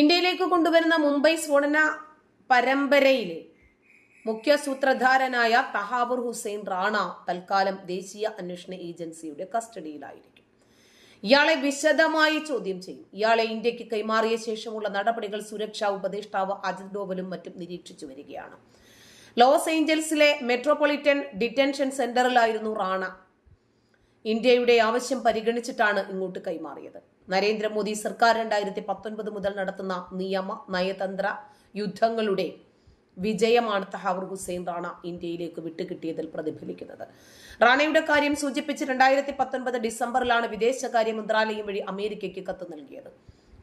ഇന്ത്യയിലേക്ക് കൊണ്ടുവരുന്ന മുംബൈ സ്ഫോടന പരമ്പരയിലെ മുഖ്യ സൂത്രധാരനായ തഹാബുർ ഹുസൈൻ റാണ തൽക്കാലം ദേശീയ അന്വേഷണ ഏജൻസിയുടെ കസ്റ്റഡിയിലായിരിക്കും. ഇയാളെ വിശദമായി ചോദ്യം ചെയ്യും. ഇയാളെ ഇന്ത്യയ്ക്ക് കൈമാറിയ ശേഷമുള്ള നടപടികൾ സുരക്ഷാ ഉപദേഷ്ടാവ് അജിത് ഡോവലും മറ്റും നിരീക്ഷിച്ചു വരികയാണ്. ലോസ് ഏഞ്ചൽസിലെ മെട്രോപൊളിറ്റൻ ഡിറ്റൻഷൻ സെന്ററിലായിരുന്നു റാണ. ഇന്ത്യയുടെ ആവശ്യം പരിഗണിച്ചിട്ടാണ് ഇങ്ങോട്ട് കൈമാറിയത്. നരേന്ദ്രമോദി സർക്കാർ രണ്ടായിരത്തി പത്തൊൻപത് മുതൽ നടത്തുന്ന നിയമ നയതന്ത്ര യുദ്ധങ്ങളുടെ വിജയമാണ് തഹാവൂർ ഹുസൈൻ റാണ ഇന്ത്യയിലേക്ക് വിട്ടുകിട്ടിയതിൽ പ്രതിഫലിക്കുന്നത്. റാണയുടെ കാര്യം സൂചിപ്പിച്ച് രണ്ടായിരത്തി പത്തൊൻപത് ഡിസംബറിലാണ് വിദേശകാര്യ മന്ത്രാലയം വഴി അമേരിക്കയ്ക്ക് കത്ത് നൽകിയത്.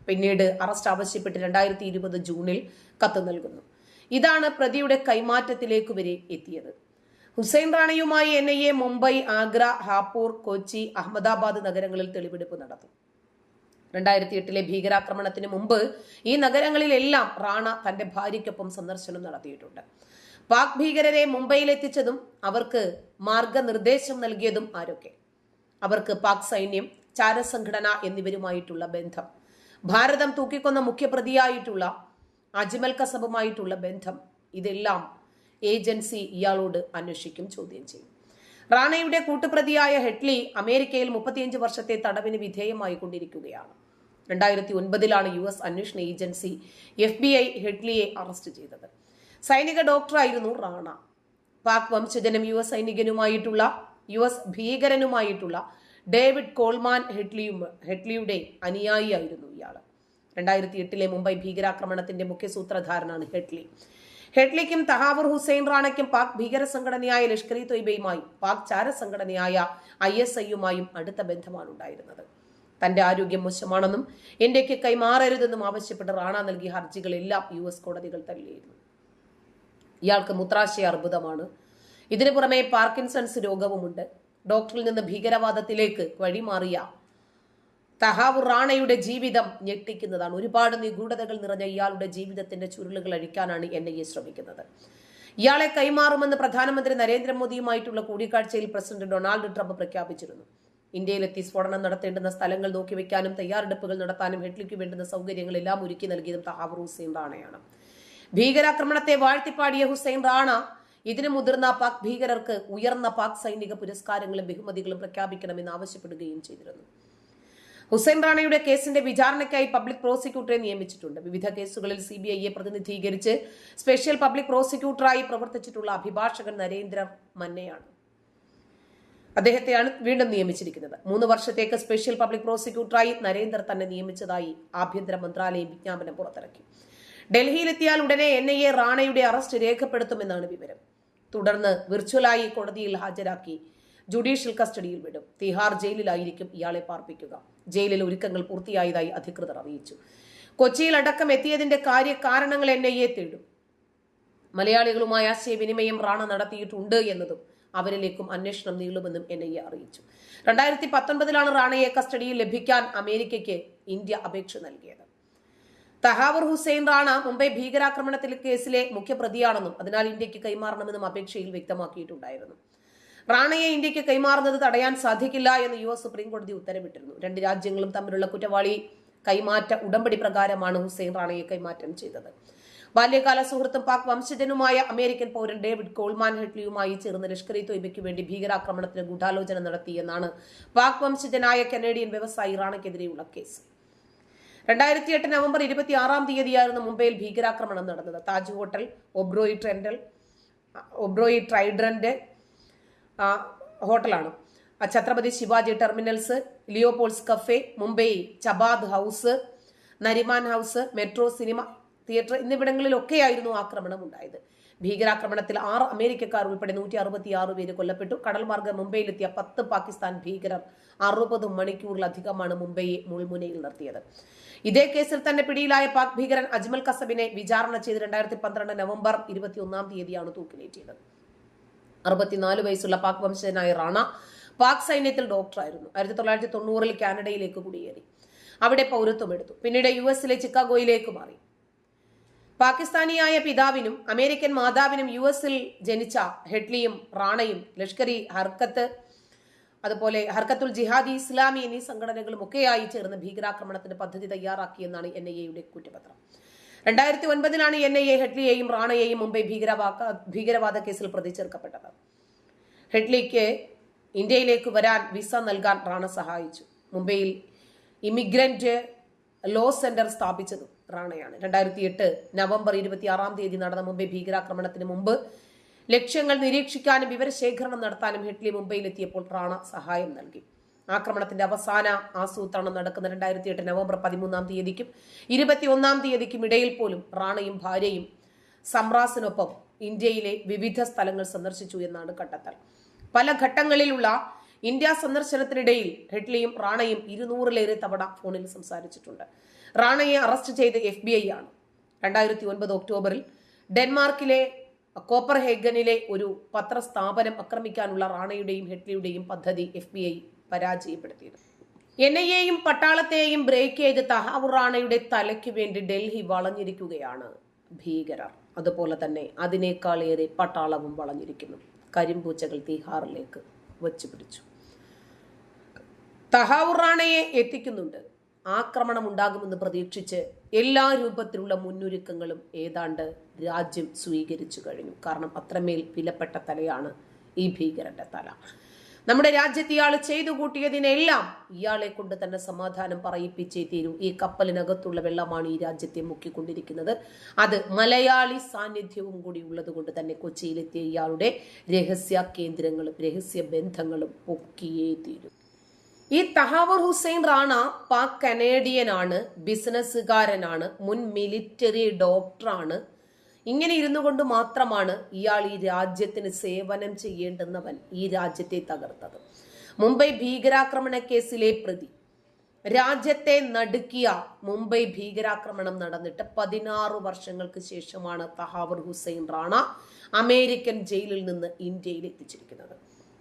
പിന്നീട് അറസ്റ്റ് ആവശ്യപ്പെട്ട് രണ്ടായിരത്തി ഇരുപത് ജൂണിൽ കത്ത് നൽകുന്നു. ഇതാണ് പ്രതിയുടെ കൈമാറ്റത്തിലേക്ക് വരെ എത്തിയത്. Hussain റാണിയുമായി N I A Mumbai Agra Hapur Kochi Ahmedabad നഗരങ്ങളിൽ തെളിവെടുപ്പ് നടത്തും രണ്ടായിരത്തി എട്ടിലെ ഭീകരാക്രമണത്തിന് മുമ്പ് ഈ നഗരങ്ങളിലെല്ലാം റാണ തന്റെ ഭാര്യയ്ക്കൊപ്പം സന്ദർശനം നടത്തിയിട്ടുണ്ട്. പാക് ഭീകരരെ മുംബൈയിലെത്തിച്ചതും അവർക്ക് മാർഗനിർദ്ദേശം നൽകിയതും ആരൊക്കെ? അവർക്ക് പാക് സൈന്യം ചാരസംഘടന എന്നിവരുമായിട്ടുള്ള ബന്ധം ഭാരതം തൂക്കിക്കൊന്ന മുഖ്യപ്രതിയായിട്ടുള്ള അജ്മൽ കസബുമായിട്ടുള്ള ബന്ധം ഇതെല്ലാം ഏജൻസി ഇയാളോട് അന്വേഷിക്കും ചോദ്യം ചെയ്യും. റാണയുടെ കൂട്ടുപ്രതിയായ ഹെഡ്ലി അമേരിക്കയിൽ മുപ്പത്തിയഞ്ച് വർഷത്തെ തടവിന് വിധേയമായി കൊണ്ടിരിക്കുകയാണ്. രണ്ടായിരത്തി ഒൻപതിലാണ് യു എസ് അന്വേഷണ ഏജൻസി എഫ് ബി ഐ ഹെഡ്ലിയെ അറസ്റ്റ് ചെയ്തത്. സൈനിക ഡോക്ടറായിരുന്നു റാണ. പാക് വംശജനും യു എസ് സൈനികനുമായിട്ടുള്ള യു എസ് ഭീകരനുമായിട്ടുള്ള ഡേവിഡ് കോൾമാൻ ഹെഡ്ലിയും ഹെഡ്ലിയുടെ അനുയായിയായിരുന്നു ഇയാൾ രണ്ടായിരത്തി എട്ടിലെ മുംബൈ ഭീകരാക്രമണത്തിന്റെ മുഖ്യ സൂത്രധാരനാണ് ഹെഡ്ലി. ഹെഡ്ലിക്കും തഹാവൂർ ഹുസൈൻ റാണയ്ക്കും പാക് ഭീകര സംഘടനയായ ലഷ്കർ ഇ തൊയ്ബയുമായും പാക് ചാര സംഘടനയായ ഐ എസ് ഐയുമായും അടുത്ത ബന്ധമാണ് ഉണ്ടായിരുന്നത് തന്റെ ആരോഗ്യം മോശമാണെന്നും ഇന്ത്യയ്ക്ക് കൈമാറരുതെന്നും ആവശ്യപ്പെട്ട് റാണ നൽകിയ ഹർജികളെല്ലാം യു എസ് കോടതികൾ തള്ളിയിരുന്നു. ഇയാൾക്ക് മൂത്രാശയ അർബുദമാണ്. ഇതിനു പുറമെ പാർക്കിൻസൺസ് രോഗവുമുണ്ട്. ഡോക്ടറിൽ നിന്ന് ഭീകരവാദത്തിലേക്ക് വഴിമാറിയ തഹാവൂർ റാണയുടെ ജീവിതം ഞെട്ടിക്കുന്നതാണ്. ഒരുപാട് നിഗൂഢതകൾ നിറഞ്ഞ ഇയാളുടെ ജീവിതത്തിന്റെ ചുരുളുകൾ അഴിക്കാനാണ് എൻ ഐ എ ശ്രമിക്കുന്നത്. ഇയാളെ കൈമാറുമെന്ന് പ്രധാനമന്ത്രി നരേന്ദ്രമോദിയുമായിട്ടുള്ള കൂടിക്കാഴ്ചയിൽ പ്രസിഡന്റ് ഡൊണാൾഡ് ട്രംപ് പ്രഖ്യാപിച്ചിരുന്നു. ഇന്ത്യയിലെത്തി സ്ഫോടനം നടത്തേണ്ടുന്ന സ്ഥലങ്ങൾ നോക്കി നോക്കിവെക്കാനും തയ്യാറെടുപ്പുകൾ നടത്താനും ഹെഡ്ലിക്ക് വേണ്ടുന്ന സൗകര്യങ്ങൾ എല്ലാം ഒരുക്കി നൽകിയതും തഹാവൂർ ഹുസൈൻ റാണയാണ്. ഭീകരാക്രമണത്തെ വാഴ്ത്തിപ്പാടിയ ഹുസൈൻ റാണ ഇതിനു മുതിർന്ന പാക് ഭീകരർക്ക് ഉയർന്ന പാക് സൈനിക പുരസ്കാരങ്ങളും ബഹുമതികളും പ്രഖ്യാപിക്കണമെന്ന് ആവശ്യപ്പെടുകയും ചെയ്തിരുന്നു. ഹുസൈൻ റാണയുടെ കേസിന്റെ വിചാരണയ്ക്കായി പബ്ലിക് പ്രോസിക്യൂട്ടറെ നിയമിച്ചിട്ടുണ്ട്. വിവിധ കേസുകളിൽ സി ബി ഐയെ പ്രതിനിധീകരിച്ച് സ്പെഷ്യൽ പബ്ലിക് പ്രോസിക്യൂട്ടറായി പ്രവർത്തിച്ചിട്ടുള്ള അഭിഭാഷകൻ നരേന്ദ്ര മന്നയാണ്. അദ്ദേഹത്തെയാണ് വീണ്ടും നിയമിച്ചിരിക്കുന്നത്. മൂന്ന് വർഷത്തേക്ക് സ്പെഷ്യൽ പബ്ലിക് പ്രോസിക്യൂട്ടറായി നരേന്ദ്ര തന്നെ നിയമിച്ചതായി ആഭ്യന്തര മന്ത്രാലയം വിജ്ഞാപനം പുറത്തിറക്കി. ഡൽഹിയിലെത്തിയാൽ ഉടനെ എൻ ഐ എ റാണയുടെ അറസ്റ്റ് രേഖപ്പെടുത്തുമെന്നാണ് വിവരം. തുടർന്ന് വിർച്വലായി കോടതിയിൽ ഹാജരാക്കി ജുഡീഷ്യൽ കസ്റ്റഡിയിൽ വിടും. തിഹാർ ജയിലിലായിരിക്കും ഇയാളെ പാർപ്പിക്കുക. ജയിലിൽ ഒരുക്കങ്ങൾ പൂർത്തിയായതായി അധികൃതർ അറിയിച്ചു. കൊച്ചിയിൽ അടക്കം എത്തിയതിന്റെ കാര്യകാരണങ്ങൾ എൻ ഐ എ തേടും. മലയാളികളുമായി ആശയവിനിമയം റാണ നടത്തിയിട്ടുണ്ട് എന്നതും അവരിലേക്കും അന്വേഷണം നീളുമെന്നും എൻ ഐ എ അറിയിച്ചു. രണ്ടായിരത്തി പത്തൊൻപതിലാണ് റാണയെ കസ്റ്റഡിയിൽ ലഭിക്കാൻ അമേരിക്കയ്ക്ക് ഇന്ത്യ അപേക്ഷ നൽകിയത്. തഹാവർ ഹുസൈൻ റാണ മുംബൈ ഭീകരാക്രമണത്തിലെ കേസിലെ മുഖ്യപ്രതിയാണെന്നും അതിനാൽ ഇന്ത്യയ്ക്ക് കൈമാറണമെന്നും അപേക്ഷയിൽ വ്യക്തമാക്കിയിട്ടുണ്ടായിരുന്നു. റാണയെ ഇന്ത്യയ്ക്ക് കൈമാറുന്നത് തടയാൻ സാധിക്കില്ല എന്ന് യു എസ് സുപ്രീം കോടതി ഉത്തരവിട്ടിരുന്നു. രണ്ട് രാജ്യങ്ങളും തമ്മിലുള്ള കുറ്റവാളി കൈമാറ്റ ഉടമ്പടി പ്രകാരമാണ് ഹുസൈൻ റാണയെ കൈമാറ്റം ചെയ്തത്. ബാല്യകാല സുഹൃത്തും പാക് വംശജനുമായ അമേരിക്കൻ പൗരൻ ഡേവിഡ് കോൾമാൻ ഹെഡ്ലിയുമായി ചേർന്ന് ലഷ്കർ ഇ തൊയ്ബയ്ക്ക് വേണ്ടി ഭീകരാക്രമണത്തിന് ഗൂഢാലോചന നടത്തിയെന്നാണ് പാക് വംശജനായ കനേഡിയൻ വ്യവസായി റാണയ്ക്കെതിരെയുള്ള കേസ്. രണ്ടായിരത്തി എട്ട് നവംബർ ഇരുപത്തി ആറാം തീയതിയായിരുന്നു മുംബൈയിൽ ഭീകരാക്രമണം നടന്നത്. Taj hotel Oberoi Trident Oberoi Trident ഹോട്ടലാണ്. Chhatrapati Shivaji terminals Leopold's cafe Mumbai Chabad house Nariman house metro cinema theatre എന്നിവിടങ്ങളിലൊക്കെയായിരുന്നു ആക്രമണം ഉണ്ടായത് ഭീകരാക്രമണത്തിൽ ആറ് അമേരിക്കക്കാർ ഉൾപ്പെടെ നൂറ്റി അറുപത്തിയാറ് പേര് കൊല്ലപ്പെട്ടു. കടൽമാർഗം മുംബൈയിലെത്തിയ പത്ത് പാകിസ്ഥാൻ ഭീകരർ അറുപത് മണിക്കൂറിലധികമാണ് മുംബൈയെ മുൾമുനയിൽ നിർത്തിയത്. ഇതേ കേസിൽ തന്നെ പിടിയിലായ പാക് ഭീകരൻ അജ്മൽ കസബിനെ വിചാരണ ചെയ്ത് രണ്ടായിരത്തി പന്ത്രണ്ട് നവംബർ ഇരുപത്തിയൊന്നാം തീയതിയാണ് തൂക്കിലേറ്റിയത് അറുപത്തിനാല് വയസ്സുള്ള പാക് വംശജനായ റാണ പാക് സൈന്യത്തിൽ ഡോക്ടറായിരുന്നു. ആയിരത്തി തൊള്ളായിരത്തി തൊണ്ണൂറിൽ കാനഡയിലേക്ക് കുടിയേറി. അവിടെ പൗരത്വം എടുത്തു. പിന്നീട് യു എസിലെ ചിക്കാഗോയിലേക്ക് മാറി. പാകിസ്ഥാനിയായ പിതാവിനും അമേരിക്കൻ മാതാവിനും യു എസിൽ ജനിച്ച ഹെഡ്ലിയും റാണയും ലഷ്കർ ഇ ഹർക്കത്ത് അതുപോലെ ഹർക്കത്തുൽ ജിഹാദി ഇസ്ലാമി എന്നീ സംഘടനകളും ഒക്കെയായി ചേർന്ന് ഭീകരാക്രമണത്തിന്റെ പദ്ധതി തയ്യാറാക്കിയെന്നാണ് എൻ ഐ എയുടെ കുറ്റപത്രം. രണ്ടായിരത്തി ഒൻപതിലാണ് എൻ ഐ എ ഹെഡ്ലിയെയും റാണയെയും മുംബൈ ഭീകരവാക ഭീകരവാദ കേസിൽ പ്രതി ചേർക്കപ്പെട്ടത് ഹെഡ്ലിക്ക് ഇന്ത്യയിലേക്ക് വരാൻ വിസ നൽകാൻ റാണ സഹായിച്ചു. മുംബൈയിൽ ഇമിഗ്രന്റ് ലോ സെന്റർ സ്ഥാപിച്ചതും റാണയാണ്. രണ്ടായിരത്തി എട്ട് നവംബർ ഇരുപത്തി ആറാം തീയതി നടന്ന മുംബൈ ഭീകരാക്രമണത്തിന് മുമ്പ് ലക്ഷ്യങ്ങൾ നിരീക്ഷിക്കാനും വിവരശേഖരണം നടത്താനും ഹെഡ്ലി മുംബൈയിലെത്തിയപ്പോൾ റാണ സഹായം നൽകി. ആക്രമണത്തിന്റെ അവസാന ആസൂത്രണം നടക്കുന്ന രണ്ടായിരത്തി എട്ട് നവംബർ പതിമൂന്നാം തീയതിക്കും ഇരുപത്തിയൊന്നാം തീയതിക്കും ഇടയിൽ പോലും റാണയും ഭാര്യയും സമ്രാസിനൊപ്പം ഇന്ത്യയിലെ വിവിധ സ്ഥലങ്ങൾ സന്ദർശിച്ചു എന്നാണ് കണ്ടെത്തൽ. പല ഘട്ടങ്ങളിലുള്ള ഇന്ത്യ സന്ദർശനത്തിനിടയിൽ ഹെഡ്ലിയും റാണയും ഇരുന്നൂറിലേറെ തവണ ഫോണിൽ സംസാരിച്ചിട്ടുണ്ട്. റാണയെ അറസ്റ്റ് ചെയ്ത് എഫ് ബി ഐ ആണ്. രണ്ടായിരത്തി ഒൻപത് ഒക്ടോബറിൽ ഡെൻമാർക്കിലെ കോപ്പർഹേഗനിലെ ഒരു പത്രസ്ഥാപനം ആക്രമിക്കാനുള്ള റാണയുടെയും ഹെഡ്ലിയുടെയും പദ്ധതി എഫ് ബി ഐ പരാജയപ്പെടുത്തിയത്. എൻ ഐ എയും പട്ടാളത്തെയും ബ്രേക്ക് ചെയ്ത് തഹാവൂർ റാണയുടെ തലയ്ക്ക് വേണ്ടി ഡൽഹി വളഞ്ഞിരിക്കുകയാണ് ഭീകരർ. അതുപോലെ തന്നെ അതിനേക്കാളേറെ പട്ടാളവും വളഞ്ഞിരിക്കുന്നു. കരിമ്പൂച്ചകൾ തീഹാറിലേക്ക് വച്ചു പിടിച്ചു തഹാവൂർ റാണയെ എത്തിക്കുന്നുണ്ട്. ആക്രമണം ഉണ്ടാകുമെന്ന് പ്രതീക്ഷിച്ച് എല്ലാ രൂപത്തിലുള്ള മുന്നൊരുക്കങ്ങളും ഏതാണ്ട് രാജ്യം സ്വീകരിച്ചു കഴിഞ്ഞു. കാരണം അത്രമേൽ വിലപ്പെട്ട തലയാണ് ഈ ഭീകരന്റെ തല. നമ്മുടെ രാജ്യത്ത് ഇയാൾ ചെയ്തു കൂട്ടിയതിനെല്ലാം ഇയാളെ കൊണ്ട് തന്നെ സമാധാനം പറയിപ്പിച്ചേ തീരൂ. ഈ കപ്പലിനകത്തുള്ള വെള്ളമാണ് ഈ രാജ്യത്തെ മുക്കിക്കൊണ്ടിരിക്കുന്നത്. അത് മലയാളി സാന്നിധ്യവും കൂടി ഉള്ളത് കൊണ്ട് തന്നെ കൊച്ചിയിലെത്തിയ ഇയാളുടെ രഹസ്യ കേന്ദ്രങ്ങളും രഹസ്യ ബന്ധങ്ങളും പൊക്കിയേ തീരും. ഈ തഹാവർ ഹുസൈൻ റാണ പാക് കനേഡിയനാണ് ബിസിനസ്സുകാരനാണ് മുൻ മിലിറ്ററി ഡോക്ടറാണ്. ഇങ്ങനെ ഇരുന്നു കൊണ്ട് മാത്രമാണ് ഇയാൾ ഈ രാജ്യത്തിന് സേവനം ചെയ്യേണ്ടുന്നവൻ ഈ രാജ്യത്തെ തകർത്തത്. മുംബൈ ഭീകരാക്രമണ കേസിലെ പ്രതി. രാജ്യത്തെ നടുക്കിയ മുംബൈ ഭീകരാക്രമണം നടന്നിട്ട് പതിനാറ് വർഷങ്ങൾക്ക് ശേഷമാണ് തഹാവർ ഹുസൈൻ റാണ അമേരിക്കൻ ജയിലിൽ നിന്ന് ഇന്ത്യയിൽ എത്തിച്ചിരിക്കുന്നത്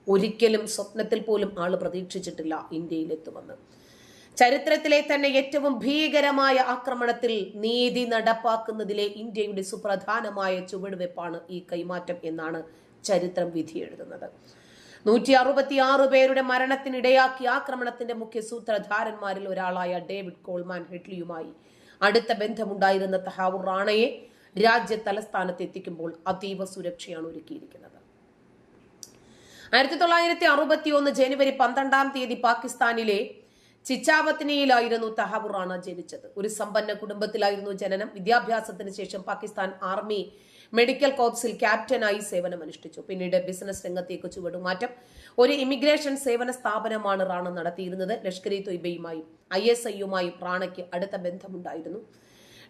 ഒരിക്കലും സ്വപ്നത്തിൽ പോലും ആൾ പ്രതീക്ഷിച്ചിട്ടില്ല ഇന്ത്യയിലെത്തുമെന്ന്. ചരിത്രത്തിലെ തന്നെ ഏറ്റവും ഭീകരമായ ആക്രമണത്തിൽ നീതി നടപ്പാക്കുന്നതിലെ ഇന്ത്യയുടെ സുപ്രധാനമായ ചുവടുവെപ്പാണ് ഈ കൈമാറ്റം എന്നാണ് ചരിത്രം വിധി എഴുതുന്നത് നൂറ്റി അറുപത്തിയാറ് പേരുടെ മരണത്തിനിടയാക്കിയ ആക്രമണത്തിന്റെ മുഖ്യ സൂത്രധാരന്മാരിൽ ഒരാളായ ഡേവിഡ് കോൾമാൻ ഹെഡ്ലിയുമായി അടുത്ത ബന്ധമുണ്ടായിരുന്ന തഹാവൂർ റാണയെ രാജ്യ തലസ്ഥാനത്ത് എത്തിക്കുമ്പോൾ അതീവ സുരക്ഷയാണ് ഒരുക്കിയിരിക്കുന്നത്. ആയിരത്തി തൊള്ളായിരത്തി അറുപത്തി ഒന്ന് ജനുവരി പന്ത്രണ്ടാം തീയതി പാകിസ്ഥാനിലെ ചിച്ചാവത്തിനിയിലായിരുന്നു തഹാബുർ ജനിച്ചത്. ഒരു സമ്പന്ന കുടുംബത്തിലായിരുന്നു ജനനം. വിദ്യാഭ്യാസത്തിന് ശേഷം പാകിസ്ഥാൻ ആർമി മെഡിക്കൽ കോർപ്സിൽ ക്യാപ്റ്റനായി സേവനമനുഷ്ഠിച്ചു. പിന്നീട് ബിസിനസ് രംഗത്തേക്ക് ചുവടുമാറ്റം. ഒരു ഇമിഗ്രേഷൻ സേവന സ്ഥാപനമാണ് റാണ നടത്തിയിരുന്നത്. ലഷ്കർ ഇ തൊയ്ബയുമായും ഐ എസ് ഐയുമായും റാണയ്ക്ക് അടുത്ത ബന്ധമുണ്ടായിരുന്നു.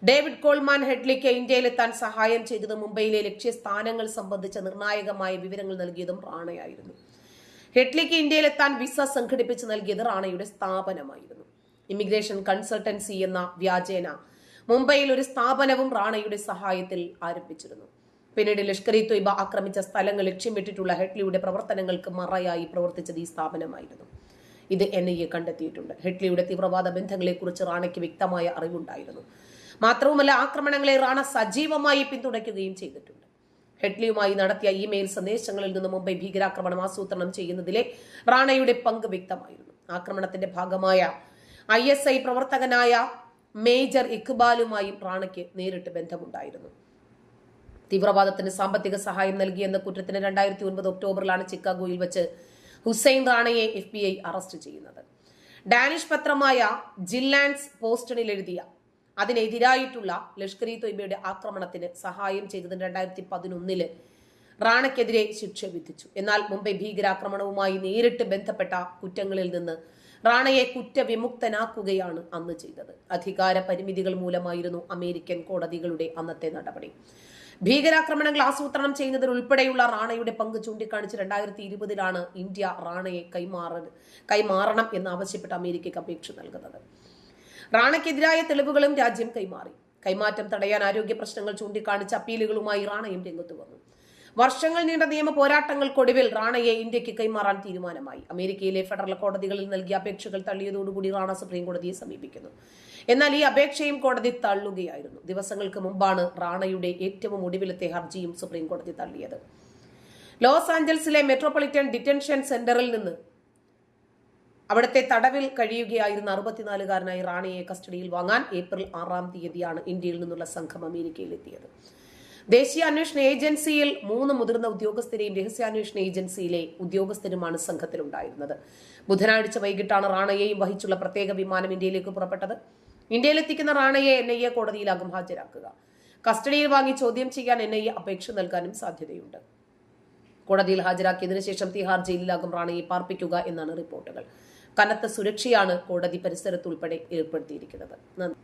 ഡേവിഡ് കോൾമാൻ ഹെഡ്ലിക്ക് ഇന്ത്യയിലെത്താൻ സഹായം ചെയ്തത് മുംബൈയിലെ ലക്ഷ്യസ്ഥാനങ്ങൾ സംബന്ധിച്ച നിർണായകമായ വിവരങ്ങൾ നൽകിയതും റാണയായിരുന്നു. ഹെഡ്ലിക്ക് ഇന്ത്യയിലെത്താൻ വിസ സംഘടിപ്പിച്ച് നൽകിയത് റാണയുടെ സ്ഥാപനമായിരുന്നു. ഇമിഗ്രേഷൻ കൺസൾട്ടൻസി എന്ന വ്യാജേന മുംബൈയിൽ ഒരു സ്ഥാപനവും റാണയുടെ സഹായത്തിൽ ആരംഭിച്ചിരുന്നു. പിന്നീട് ലഷ്കർ ഇ തൊയ്ബ ആക്രമിച്ച സ്ഥലങ്ങൾ ലക്ഷ്യമിട്ടിട്ടുള്ള ഹെഡ്ലിയുടെ പ്രവർത്തനങ്ങൾക്ക് മറയായി പ്രവർത്തിച്ചത് ഈ സ്ഥാപനമായിരുന്നു. ഇത് എൻ ഐ എ കണ്ടെത്തിയിട്ടുണ്ട്. ഹെഡ്ലിയുടെ തീവ്രവാദ ബന്ധങ്ങളെക്കുറിച്ച് റാണയ്ക്ക് വ്യക്തമായ അറിവുണ്ടായിരുന്നു. മാത്രവുമല്ല ആക്രമണങ്ങളെ റാണ സജീവമായി പിന്തുണയ്ക്കുകയും ചെയ്തിട്ടുണ്ട്. ഹെഡ്ലിയുമായി നടത്തിയ ഇമെയിൽ സന്ദേശങ്ങളിൽ നിന്ന് മുംബൈ ഭീകരാക്രമണം ആസൂത്രണം ചെയ്യുന്നതിലെ റാണയുടെ പങ്ക് വ്യക്തമായിരുന്നു. ആക്രമണത്തിന്റെ ഭാഗമായ ഐ എസ് ഐ പ്രവർത്തകനായ മേജർ ഇക്ബാലുമായും റാണയ്ക്ക് നേരിട്ട് ബന്ധമുണ്ടായിരുന്നു. തീവ്രവാദത്തിന് സാമ്പത്തിക സഹായം നൽകിയെന്ന കുറ്റത്തിന് രണ്ടായിരത്തി ഒൻപത് ഒക്ടോബറിലാണ് ചിക്കാഗോയിൽ വെച്ച് ഹുസൈൻ റാണയെ എഫ് ബി ഐ അറസ്റ്റ് ചെയ്യുന്നത്. ഡാനിഷ് പത്രമായ ജില്ലാൻസ് പോസ്റ്റണിൽ എഴുതിയ അതിനെതിരായിട്ടുള്ള ലഷ്കർ ഇ തൊയ്ബയുടെ ആക്രമണത്തിന് സഹായം ചെയ്തതിന് രണ്ടായിരത്തി പതിനൊന്നിൽ റാണയ്ക്കെതിരെ ശിക്ഷ വിധിച്ചു. എന്നാൽ മുംബൈ ഭീകരാക്രമണവുമായി നേരിട്ട് ബന്ധപ്പെട്ട കുറ്റങ്ങളിൽ നിന്ന് റാണയെ കുറ്റവിമുക്തനാക്കുകയാണ് അന്ന് ചെയ്തത്. അധികാര പരിമിതികൾ മൂലമായിരുന്നു അമേരിക്കൻ കോടതികളുടെ അന്നത്തെ നടപടി. ഭീകരാക്രമണങ്ങൾ ആസൂത്രണം ചെയ്യുന്നതിൽ ഉൾപ്പെടെയുള്ള റാണയുടെ പങ്ക് ചൂണ്ടിക്കാണിച്ച് രണ്ടായിരത്തി ഇരുപതിലാണ് ഇന്ത്യ റാണയെ കൈമാറ കൈമാറണം എന്നാവശ്യപ്പെട്ട് അമേരിക്കയ്ക്ക് അപേക്ഷ നൽകുന്നത്. റാണയ്ക്കെതിരായ തെളിവുകളും രാജ്യം കൈമാറി. കൈമാറ്റം തടയാൻ ആരോഗ്യ പ്രശ്നങ്ങൾ ചൂണ്ടിക്കാണിച്ച അപ്പീലുകളുമായി റാണയും രംഗത്ത് വന്നു. വർഷങ്ങൾ നീണ്ട നിയമ പോരാട്ടങ്ങൾക്കൊടുവിൽ റാണയെ ഇന്ത്യയ്ക്ക് കൈമാറാൻ തീരുമാനമായി. അമേരിക്കയിലെ ഫെഡറൽ കോടതികളിൽ നൽകിയ അപേക്ഷകൾ തള്ളിയതോടുകൂടി റാണ സുപ്രീം കോടതിയെ സമീപിക്കുന്നു. എന്നാൽ ഈ അപേക്ഷയും കോടതി തള്ളുകയായിരുന്നു. ദിവസങ്ങൾക്ക് മുമ്പാണ് റാണയുടെ ഏറ്റവും ഒടുവിലത്തെ ഹർജിയും സുപ്രീം കോടതി തള്ളിയത്. ലോസ് ആഞ്ചൽസിലെ മെട്രോപൊളിറ്റൻ ഡിറ്റൻഷൻ സെന്ററിൽ നിന്ന് അവിടുത്തെ തടവിൽ കഴിയുകയായിരുന്ന അറുപത്തിനാലുകാരനായി റാണിയെ കസ്റ്റഡിയിൽ വാങ്ങാൻ ഏപ്രിൽ ആറാം തീയതിയാണ് ഇന്ത്യയിൽ നിന്നുള്ള സംഘം അമേരിക്കയിലെത്തിയത് ദേശീയ അന്വേഷണ ഏജൻസിയിൽ മൂന്ന് മുതിർന്ന ഉദ്യോഗസ്ഥരെയും രഹസ്യാന്വേഷണ ഏജൻസിയിലെ ഉദ്യോഗസ്ഥരുമാണ് സംഘത്തിലുണ്ടായിരുന്നത്. ബുധനാഴ്ച വൈകിട്ടാണ് റാണയെയും വഹിച്ചുള്ള പ്രത്യേക വിമാനം ഇന്ത്യയിലേക്ക് പുറപ്പെട്ടത്. ഇന്ത്യയിലെത്തിക്കുന്ന റാണയെ എൻ ഐ എ കോടതിയിലാകും ഹാജരാക്കുക. കസ്റ്റഡിയിൽ വാങ്ങി ചോദ്യം ചെയ്യാൻ എൻ ഐ എ അപേക്ഷ നൽകാനും സാധ്യതയുണ്ട്. കോടതിയിൽ ഹാജരാക്കിയതിനു ശേഷം തിഹാർ ജയിലിലാകും റാണയെ പാർപ്പിക്കുക എന്നാണ് റിപ്പോർട്ടുകൾ. കനത്ത സുരക്ഷയാണ് കോടതി പരിസരത്തുൾപ്പെടെ ഏർപ്പെടുത്തിയിരിക്കുന്നത്. നന്ദി.